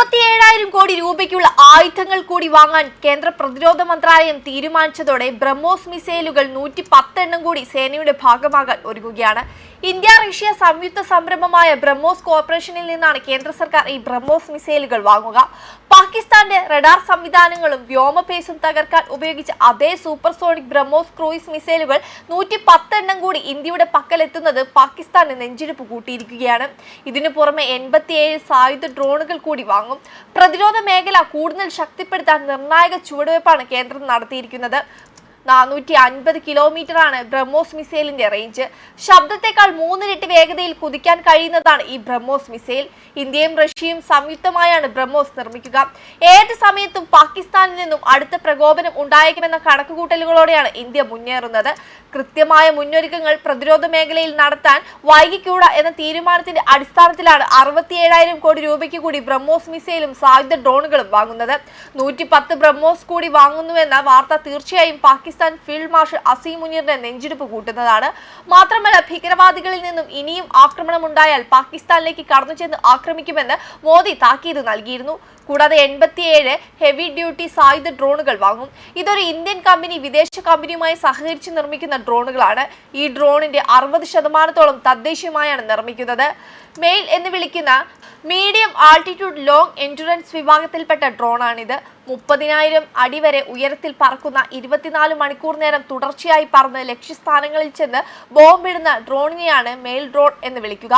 അറുപത്തിയേഴായിരം കോടി രൂപയ്ക്കുള്ള ആയുധങ്ങൾ കൂടി വാങ്ങാൻ കേന്ദ്ര പ്രതിരോധ മന്ത്രാലയം തീരുമാനിച്ചതോടെ ബ്രഹ്മോസ് മിസൈലുകൾ നൂറ്റി പത്തെണ്ണം കൂടി സേനയുടെ ഭാഗമാകാൻ ഒരുങ്ങുകയാണ്. ഇന്ത്യ റഷ്യ സംയുക്ത സംരംഭമായ ബ്രഹ്മോസ് കോർപ്പറേഷനിൽ നിന്നാണ് കേന്ദ്ര സർക്കാർ ഈ ബ്രഹ്മോസ് മിസൈലുകൾ വാങ്ങുക. പാകിസ്ഥാന്റെ റഡാർ സംവിധാനങ്ങളും വ്യോമപേസും തകർക്കാൻ ഉപയോഗിച്ച അതേ സൂപ്പർസോണിക് ബ്രഹ്മോസ് ക്രൂയിസ് മിസൈലുകൾ നൂറ്റി പത്തെണ്ണം കൂടി ഇന്ത്യയുടെ പക്കലെത്തുന്നത് പാകിസ്ഥാന് നെഞ്ചിടിപ്പ് കൂട്ടിയിരിക്കുകയാണ്. ഇതിനു പുറമെ എൺപത്തിയേഴ് സായുധ ഡ്രോണുകൾ കൂടി വാങ്ങും പ്രതിരോധ മേഖല കൂടുതൽ ശക്തിപ്പെടുത്താൻ നിർണായക ചുവടുവയ്പ്പാണ് കേന്ദ്രം നടത്തിയിരിക്കുന്നത്. നാനൂറ്റി അൻപത് കിലോമീറ്ററാണ് ബ്രഹ്മോസ് മിസൈലിന്റെ റേഞ്ച് ശബ്ദത്തെക്കാൾ മൂന്നിരട്ടി വേഗതയിൽ കുതിക്കാൻ കഴിയുന്നതാണ് ഈ ബ്രഹ്മോസ് മിസൈൽ. ഇന്ത്യയും റഷ്യയും സംയുക്തമായാണ് ബ്രഹ്മോസ് നിർമ്മിക്കുക. ഏത് സമയത്തും പാകിസ്ഥാനിൽ നിന്നും അടുത്ത പ്രകോപനം ഉണ്ടായേക്കുമെന്ന കണക്കുകൂട്ടലുകളോടെയാണ് ഇന്ത്യ മുന്നേറുന്നത്. കൃത്യമായ മുന്നൊരുക്കങ്ങൾ പ്രതിരോധ മേഖലയിൽ നടത്താൻ വൈകിക്കൂട എന്ന തീരുമാനത്തിന്റെ അടിസ്ഥാനത്തിലാണ് അറുപത്തിയേഴായിരം കോടി രൂപയ്ക്ക് കൂടി ബ്രഹ്മോസ് മിസൈലും സായുധ ഡ്രോണുകളും വാങ്ങുന്നത്. നൂറ്റി പത്ത് ബ്രഹ്മോസ് കൂടി വാങ്ങുന്നുവെന്ന വാർത്ത തീർച്ചയായും പാകിസ്ഥാൻ ഫീൽഡ് മാർഷൽ അസീം മുനീറിന്റെ നെഞ്ചിടിപ്പ് കൂട്ടുന്നതാണ്. മാത്രമല്ല ഭീകരവാദികളിൽ നിന്നും ഇനിയും ആക്രമണം ഉണ്ടായാൽ പാകിസ്ഥാനിലേക്ക് കടന്നു ചെന്ന് ആക്രമിക്കുമെന്ന് മോദി താക്കീത് നൽകിയിരുന്നു. കൂടാതെ എൺപത്തിയേഴ് ഹെവി ഡ്യൂട്ടി സായുധ ഡ്രോണുകൾ വാങ്ങും. ഇതൊരു ഇന്ത്യൻ കമ്പനി വിദേശ കമ്പനിയുമായി സഹകരിച്ച് നിർമ്മിക്കുന്ന ഡ്രോണുകളാണ്. ഈ ഡ്രോണിന്റെ അറുപത് ശതമാനത്തോളം തദ്ദേശീയമായാണ് നിർമ്മിക്കുന്നത്. മെയിൽ എന്ന് വിളിക്കുന്ന മീഡിയം ആൾട്ടിറ്റ്യൂഡ് ലോങ് എൻഡുറൻസ് വിഭാഗത്തിൽപ്പെട്ട ഡ്രോണാണിത്. മുപ്പതിനായിരം അടി വരെ ഉയരത്തിൽ പറക്കുന്ന ഇരുപത്തിനാല് മണിക്കൂർ നേരം തുടർച്ചയായി പറന്ന് ലക്ഷ്യസ്ഥാനങ്ങളിൽ ചെന്ന് ബോംബിടുന്ന ഡ്രോണിനെയാണ് മെയിൽ ഡ്രോൺ എന്ന് വിളിക്കുക.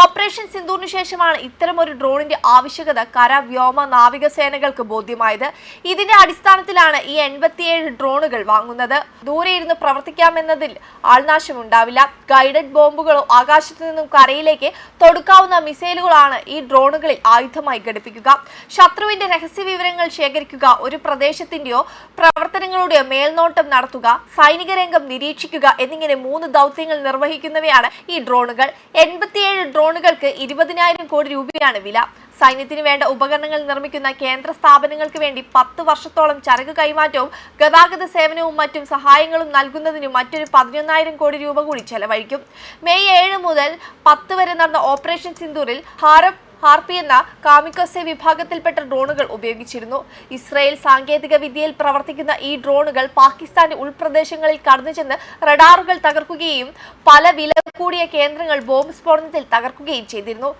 ഓപ്പറേഷൻ സിന്ധൂറിന് ശേഷമാണ് ഇത്തരം ഒരു ഡ്രോണിന്റെ ആവശ്യകത കര വ്യോമ നാവിക സേനകൾക്ക് ബോധ്യമായത്. ഇതിന്റെ അടിസ്ഥാനത്തിലാണ് ഈ എൺപത്തിയേഴ് ഡ്രോണുകൾ വാങ്ങുന്നത്. ദൂരെ ഇരുന്ന് പ്രവർത്തിക്കാമെന്നതിൽ ആൾനാശം ഉണ്ടാവില്ല ഗൈഡഡ് ബോംബുകളോ ആകാശത്തു നിന്നും കരയിലേക്ക് തൊടുക്കാവുന്ന മിസൈലുകളാണ് ഈ ഡ്രോണുകളിൽ ആയുധമായി ഘടിപ്പിക്കുക. ശത്രുവിന്റെ രഹസ്യ വിവരങ്ങൾ ശേഖരിക്കുക ഒരു പ്രദേശത്തിന്റെയോ പ്രവർത്തനങ്ങളുടെയോ മേൽനോട്ടം നടത്തുക സൈനിക രംഗം നിരീക്ഷിക്കുക എന്നിങ്ങനെ മൂന്ന് ദൗത്യങ്ങൾ നിർവഹിക്കുന്നവയാണ് ഈ ഡ്രോണുകൾ. എൺപത്തിയേഴ് ഡ്രോണുകൾക്ക് ഇരുപതിനായിരം കോടി രൂപയാണ് വില. സൈന്യത്തിന് വേണ്ട ഉപകരണങ്ങൾ നിർമ്മിക്കുന്ന കേന്ദ്ര സ്ഥാപനങ്ങൾക്ക് വേണ്ടി പത്ത് വർഷത്തോളം ചരക്ക് കൈമാറ്റവും ഗതാഗത സേവനവും മറ്റും സഹായങ്ങളും നൽകുന്നതിന് മറ്റൊരു പതിനൊന്നായിരം കോടി രൂപ കൂടി ചെലവഴിക്കും. മെയ് ഏഴ് മുതൽ പത്ത് വരെ നടന്ന ഓപ്പറേഷൻ സിന്ദൂറിൽ ഹാരപ് ഹാർപ്പി എന്ന കാമിക്കോസെ വിഭാഗത്തിൽപ്പെട്ട ഡ്രോണുകൾ ഉപയോഗിച്ചിരുന്നു. ഇസ്രയേൽ സാങ്കേതിക വിദ്യയിൽ പ്രവർത്തിക്കുന്ന ഈ ഡ്രോണുകൾ പാകിസ്ഥാന്റെ ഉൾപ്രദേശങ്ങളിൽ കടന്നു ചെന്ന് റഡാറുകൾ തകർക്കുകയും പല വില കൂടിയ കേന്ദ്രങ്ങൾ ബോംബ് സ്ഫോടനത്തിൽ തകർക്കുകയും ചെയ്തിരുന്നു.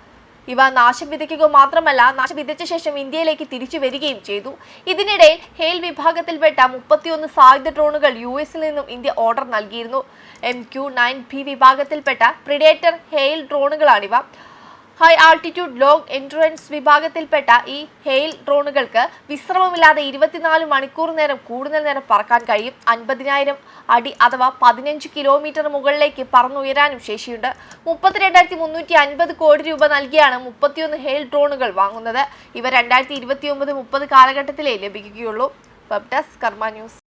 ഇവ നാശം വിതയ്ക്കുക മാത്രമല്ല നാശം വിതച്ച ശേഷം ഇന്ത്യയിലേക്ക് തിരിച്ചു വരികയും ചെയ്തു. ഇതിനിടയിൽ ഹെയിൽ വിഭാഗത്തിൽപ്പെട്ട മുപ്പത്തിയൊന്ന് സായുധ ഡ്രോണുകൾ യു എസിൽ നിന്നും ഇന്ത്യ ഓർഡർ നൽകിയിരുന്നു. എം ക്യു നയൻ ബി വിഭാഗത്തിൽപ്പെട്ട പ്രിഡേറ്റർ ഹെയിൽ ഡ്രോണുകളാണിവ. ഹൈ ആൾട്ടിറ്റ്യൂഡ് ലോങ് എൻട്രൻസ് വിഭാഗത്തിൽപ്പെട്ട ഈ ഹെയിൽ ഡ്രോണുകൾക്ക് വിശ്രമമില്ലാതെ ഇരുപത്തിനാല് മണിക്കൂർ നേരം കൂടുതൽ നേരം പറക്കാൻ കഴിയും. അൻപതിനായിരം അടി അഥവാ പതിനഞ്ച് കിലോമീറ്റർ മുകളിലേക്ക് പറന്നുയരാനും ശേഷിയുണ്ട്. മുപ്പത്തിരണ്ടായിരത്തി മുന്നൂറ്റി അൻപത് കോടി രൂപ നൽകിയാണ് മുപ്പത്തിയൊന്ന് ഹെയിൽ ഡ്രോണുകൾ വാങ്ങുന്നത്. ഇവ രണ്ടായിരത്തി ഇരുപത്തി ഒമ്പത് മുപ്പത് കാലഘട്ടത്തിലേ ലഭിക്കുകയുള്ളൂ. വെബ് ഡെസ്ക് കർമ്മ ന്യൂസ്